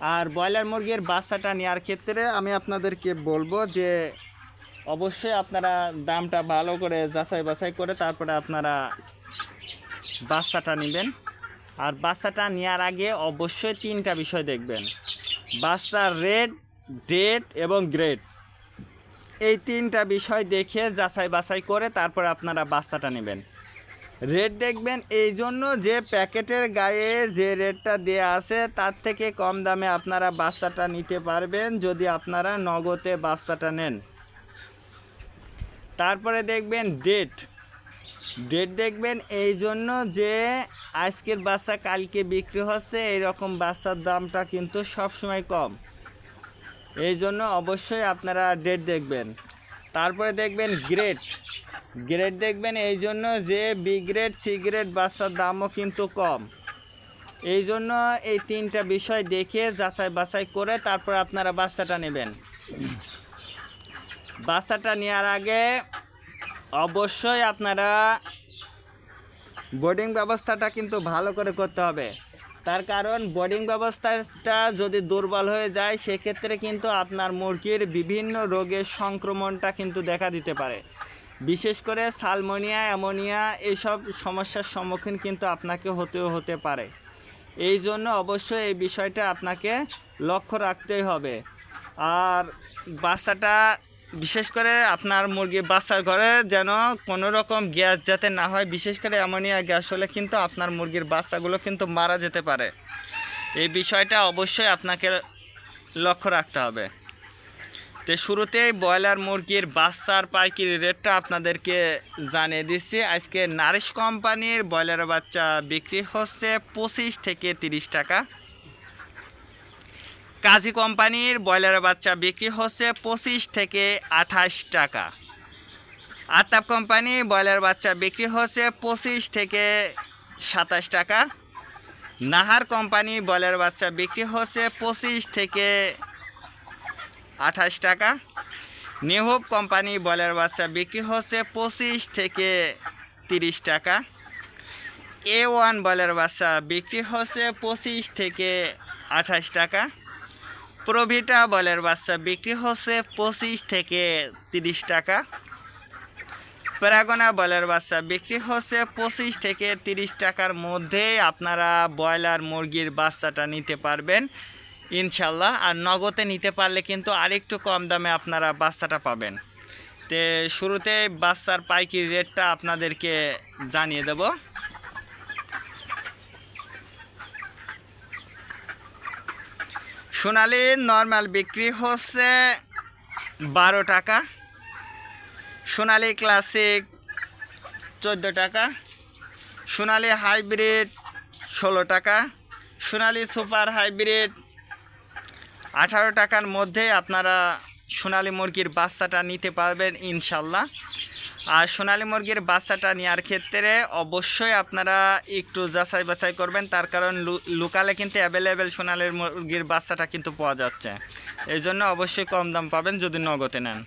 আর broiler মুরগির বাচ্চাটা নেওয়ার ক্ষেত্রে আমি আপনাদেরকে বলব যে অবশ্যই আপনারা দামটা ভালো করে যাচাই বাছাই করে তারপরে আপনারা বাচ্চাটা নেবেন। আর বাচ্চাটা নেওয়ার আগে অবশ্যই তিনটা বিষয় দেখবেন। বাচ্চার রেড ডেট এবং গ্রেড। এই তিনটা বিষয় দেখে যাচাই বাছাই করে তারপরে আপনারা বাচ্চাটা নেবেন। রেট দেখবেন এই জন্য যে প্যাকেটের গায়ে যে রেটটা দেয়া আছে, তার থেকে কম দামে আপনারা বাচ্চাটা নিতে পারবেন যদি আপনারা নগদে বাচ্চাটা নেন। তারপরে দেখবেন ডেট ডেট দেখবেন এই জন্য যে আজকের বাচ্চা কালকে বিক্রি হচ্ছে, এইরকম বাচ্চার দামটা কিন্তু সবসময় কম। এই জন্য অবশ্যই আপনারা ডেট দেখবেন। তারপরে দেখবেন গ্রেড গ্রেড দেখবেন, এই জন্য যে বি গ্রেড সি গ্রেড বাচ্চার দামও কিন্তু কম। এই জন্য এই তিনটা বিষয় দেখে, যাচাই বাছাই করে তারপর আপনারা বাচ্চাটা নেবেন। বাচ্চাটা নেওয়ার আগে অবশ্যই আপনারা বোর্ডিং ব্যবস্থাটা কিন্তু ভালো করে করতে হবে। তার কারণ বোর্ডিং ব্যবস্থাটা যদি দুর্বল হয়ে যায়, সেক্ষেত্রে কিন্তু আপনার মুরগির বিভিন্ন রোগের সংক্রমণটা কিন্তু দেখা দিতে পারে। বিশেষ করে সালমোনিয়া, অ্যামোনিয়া এইসব সমস্যার সম্মুখীন কিন্তু আপনাকে হতেও হতে পারে। এই জন্য অবশ্যই এই বিষয়টা আপনাকে লক্ষ্য রাখতেই হবে। আর বাচ্চাটা, বিশেষ করে আপনার মুরগি বাচ্চার ঘরে যেন কোনো রকম গ্যাস যাতে না হয়, বিশেষ করে অ্যামোনিয়া গ্যাস হলে কিন্তু আপনার মুরগির বাচ্চাগুলো কিন্তু মারা যেতে পারে। এই বিষয়টা অবশ্যই আপনাকে লক্ষ্য রাখতে হবে। তো শুরুতেই ব্রয়লার মুরগির বাচ্চার পাইকারি রেটটা আপনাদেরকে জানিয়ে দিচ্ছি। আজকে নারিশ কোম্পানির ব্রয়লার বাচ্চা বিক্রি হচ্ছে পঁচিশ থেকে তিরিশ টাকা। কাজী কোম্পানির ব্রয়লার বাচ্চা বিক্রি হচ্ছে পঁচিশ থেকে আঠাশ টাকা। আতাপ কোম্পানি ব্রয়লার বাচ্চা বিক্রি হচ্ছে পঁচিশ থেকে সাতাশ টাকা। নাহার কোম্পানি ব্রয়লার বাচ্চা বিক্রি হচ্ছে পঁচিশ থেকে আঠাশ টাকা। নিহুব কোম্পানি ব্রয়লার বাচ্চা বিক্রি হচ্ছে পঁচিশ থেকে তিরিশ টাকা। এ ওয়ান ব্রয়লার বাচ্চা বিক্রি হচ্ছে পঁচিশ থেকে আঠাশ টাকা। প্রভিটা ব্রয়লার বাচ্চা বিক্রি হচ্ছে পঁচিশ থেকে তিরিশ টাকা। প্যারাগোনা ব্রয়লার বাচ্চা বিক্রি হচ্ছে পঁচিশ থেকে তিরিশ টাকার মধ্যেই আপনারা ব্রয়লার মুরগির বাচ্চাটা নিতে পারবেন। ইনশাল্লাহ। আর নগদে নিতে পারলে কিন্তু আরেকটু কম দামে আপনারা বাচ্চাটা পাবেন। তে শুরুতে বাচ্চার পাইকির রেটটা আপনাদেরকে জানিয়ে দেব। সোনালি নর্মাল বিক্রি হচ্ছে বারো টাকা। সোনালি ক্লাসিক চোদ্দ টাকা। সোনালি হাইব্রিড ষোলো টাকা। সোনালি সুপার হাইব্রিড আঠারো টাকার মধ্যে আপনারা সোনালি মুরগির বাচ্চাটা নিতে পারবেন ইনশাল্লাহ। আর সোনালি মুরগির বাচ্চাটা নেওয়ার ক্ষেত্রে অবশ্যই আপনারা একটু যাচাই বাছাই করবেন, তার কারণ লোকালে কিন্তু অ্যাভেলেবেল সোনালির মুরগির বাচ্চাটা কিন্তু পাওয়া যাচ্ছে। এই জন্য অবশ্যই কম দাম পাবেন যদি নগদে নেন।